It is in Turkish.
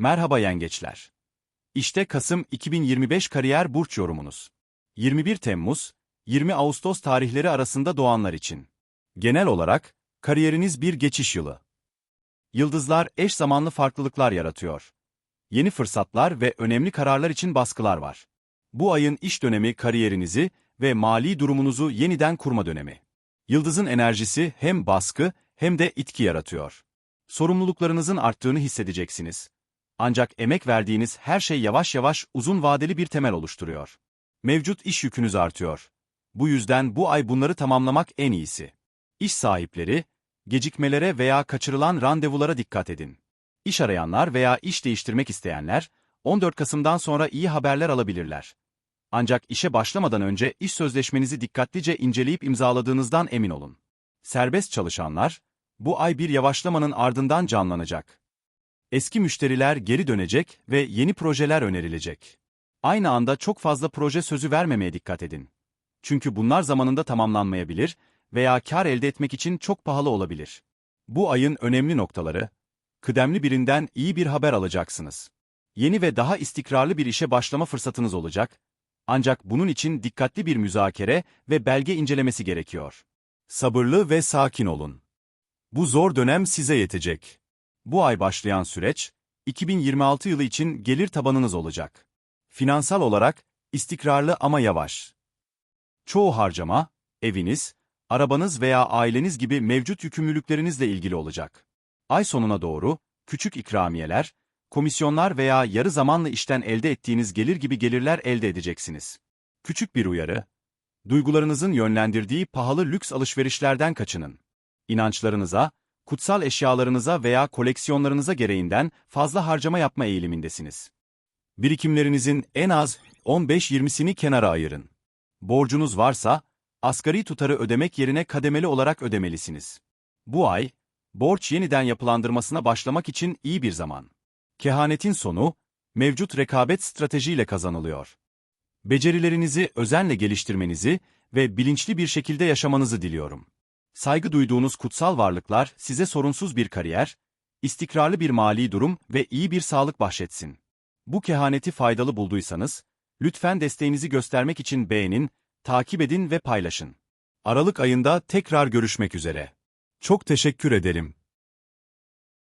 Merhaba yengeçler. İşte Kasım 2025 kariyer burç yorumunuz. 21 Temmuz, 20 Ağustos tarihleri arasında doğanlar için. Genel olarak, kariyeriniz bir geçiş yılı. Yıldızlar eş zamanlı farklılıklar yaratıyor. Yeni fırsatlar ve önemli kararlar için baskılar var. Bu ayın iş dönemi kariyerinizi ve mali durumunuzu yeniden kurma dönemi. Yıldızın enerjisi hem baskı hem de itki yaratıyor. Sorumluluklarınızın arttığını hissedeceksiniz. Ancak emek verdiğiniz her şey yavaş yavaş uzun vadeli bir temel oluşturuyor. Mevcut iş yükünüz artıyor. Bu yüzden bu ay bunları tamamlamak en iyisi. İş sahipleri, gecikmelere veya kaçırılan randevulara dikkat edin. İş arayanlar veya iş değiştirmek isteyenler, 14 Kasım'dan sonra iyi haberler alabilirler. Ancak işe başlamadan önce iş sözleşmenizi dikkatlice inceleyip imzaladığınızdan emin olun. Serbest çalışanlar, bu ay bir yavaşlamanın ardından canlanacak. Eski müşteriler geri dönecek ve yeni projeler önerilecek. Aynı anda çok fazla proje sözü vermemeye dikkat edin. Çünkü bunlar zamanında tamamlanmayabilir veya kar elde etmek için çok pahalı olabilir. Bu ayın önemli noktaları, kıdemli birinden iyi bir haber alacaksınız. Yeni ve daha istikrarlı bir işe başlama fırsatınız olacak, ancak bunun için dikkatli bir müzakere ve belge incelemesi gerekiyor. Sabırlı ve sakin olun. Bu zor dönem size yetecek. Bu ay başlayan süreç, 2026 yılı için gelir tabanınız olacak. Finansal olarak istikrarlı ama yavaş. Çoğu harcama, eviniz, arabanız veya aileniz gibi mevcut yükümlülüklerinizle ilgili olacak. Ay sonuna doğru, küçük ikramiyeler, komisyonlar veya yarı zamanlı işten elde ettiğiniz gelir gibi gelirler elde edeceksiniz. Küçük bir uyarı, duygularınızın yönlendirdiği pahalı lüks alışverişlerden kaçının. İnançlarınıza, kutsal eşyalarınıza veya koleksiyonlarınıza gereğinden fazla harcama yapma eğilimindesiniz. Birikimlerinizin en az 15-20'sini kenara ayırın. Borcunuz varsa, asgari tutarı ödemek yerine kademeli olarak ödemelisiniz. Bu ay, borç yeniden yapılandırmasına başlamak için iyi bir zaman. Kehanetin sonu, mevcut rekabet stratejiyle kazanılıyor. Becerilerinizi özenle geliştirmenizi ve bilinçli bir şekilde yaşamanızı diliyorum. Saygı duyduğunuz kutsal varlıklar size sorunsuz bir kariyer, istikrarlı bir mali durum ve iyi bir sağlık bahşetsin. Bu kehaneti faydalı bulduysanız, lütfen desteğinizi göstermek için beğenin, takip edin ve paylaşın. Aralık ayında tekrar görüşmek üzere. Çok teşekkür ederim.